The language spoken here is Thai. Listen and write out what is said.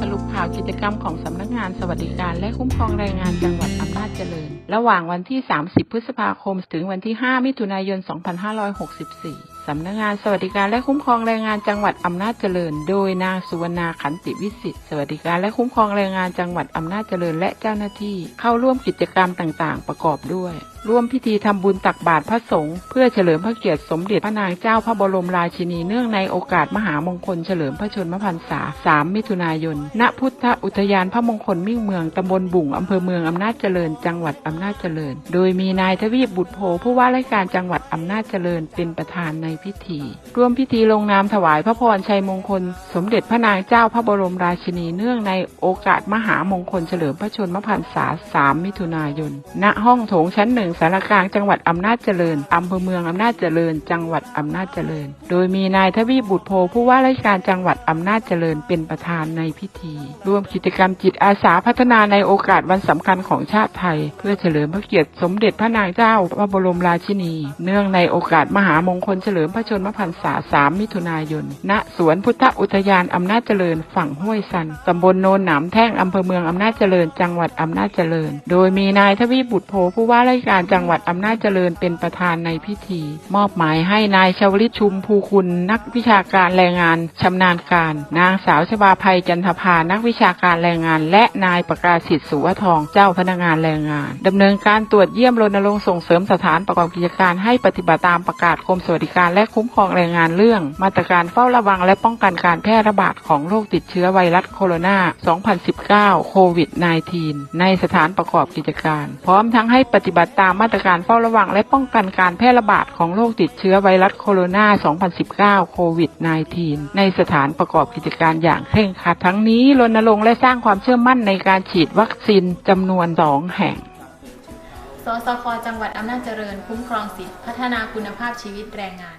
สรุปข่าวกิจกรรมของสำนักงานสวัสดิการและคุ้มครองแรงงานจังหวัดอำนาจเจริญ ระหว่างวันที่ 30 พฤษภาคม ถึงวันที่ 5 มิถุนายน 2564 สำนักงานสวัสดิการและคุ้มครองแรงงานจังหวัดอำนาจเจริญ โดยนางสุวรรณาขันติวิสิทธิ์สวัสดิการและคุ้มครองแรงงานจังหวัดอำนาจเจริญ และเจ้าหน้าที่เข้าร่วมกิจกรรมต่าง ๆ ประกอบด้วย ร่วมพิธีทำบุญตักบาตรพระสงฆ์เพื่อเฉลิมพระเกียรติสมเด็จพระนางเจ้าพระบรมราชินีเนื่องในโอกาสมหามงคลเฉลิมพระชนมพรรษา 3 มิถุนายน ณ พุทธอุทยานพระมงคลมิ่งเมืองตำบลบุ่งอำเภอเมืองอำนาจเจริญ จังหวัดอำนาจเจริญ โดยมีนายทวีปบุตรโพผู้ว่าราชการจังหวัดอำนาจเจริญเป็นประธานในพิธี ร่วมพิธีลงนามถวายพระพรชัยมงคล สมเด็จพระนางเจ้าพระบรมราชินีเนื่องในโอกาสมหามงคลเฉลิมพระชนมพรรษา 3 มิถุนายน ณ ห้องโถงชั้นหนึ่งสารกลางจังหวัดอำนาจเจริญอำเภอเมืองอำนาจเจริญ จังหวัดอำนาจเจริญ โดยมีนายทวีบุตรโพผู้ว่าราชการจังหวัดอำนาจเจริญเป็นประธานในพิธีร่วมกิจกรรมจิตอาสาพัฒนาในโอกาสวันสำคัญของชาติไทย เพื่อเฉลิมพระเกียรติสมเด็จพระนางเจ้าพระบรมราชินี เนื่องในโอกาสมหามงคลเฉลิมพระชนมพรรษา 3 มิถุนายน ณ สวนพุทธอุทยานอำนาจเจริญฝั่งห้วยซันตำบลโนนหนามแท่งอำเภอเมืองอำนาจเจริญ จังหวัดอำนาจเจริญ โดยมีนายทวีบุตรโพผู้ว่าราชการจังหวัดอำนาจเจริญเป็นประธานในพิธี มอบหมายให้นายชวลิตชุมภูคุณนักวิชาการแรงงานชำนาญการ นางสาวชบาภัยจันทภานักวิชาการแรงงาน และนายประกาศสิทธิ์สุวทองเจ้าพนักงานแรงงานดำเนินการตรวจเยี่ยมรณรงค์ส่งเสริมสถานประกอบกิจการให้ปฏิบัติตามประกาศกรมสวัสดิการและคุ้มครองแรงงานเรื่อง มาตรการเฝ้าระวังและป้องกันการแพร่ระบาดของโรคติดเชื้อไวรัสโคโรนา 2019 โควิด -19 ในสถานประกอบกิจการ พร้อมทั้งให้ปฏิบัติตามามมาตรการเฝ้าระวังและป้องกันการแพร่ระบาดของโรคติดเชื้อไวรัสโคโรนา 2019 โควิด -19 ในสถานประกอบกิจการอย่างเคร่งครัดทั้งนี้รณรงค์และสร้างความเชื่อมั่นในการฉีดวัคซีนจำนวน 2 แห่งสสค จังหวัดอำนาจเจริญ คุ้มครองสิทธิพัฒนาคุณภาพชีวิตแรงงาน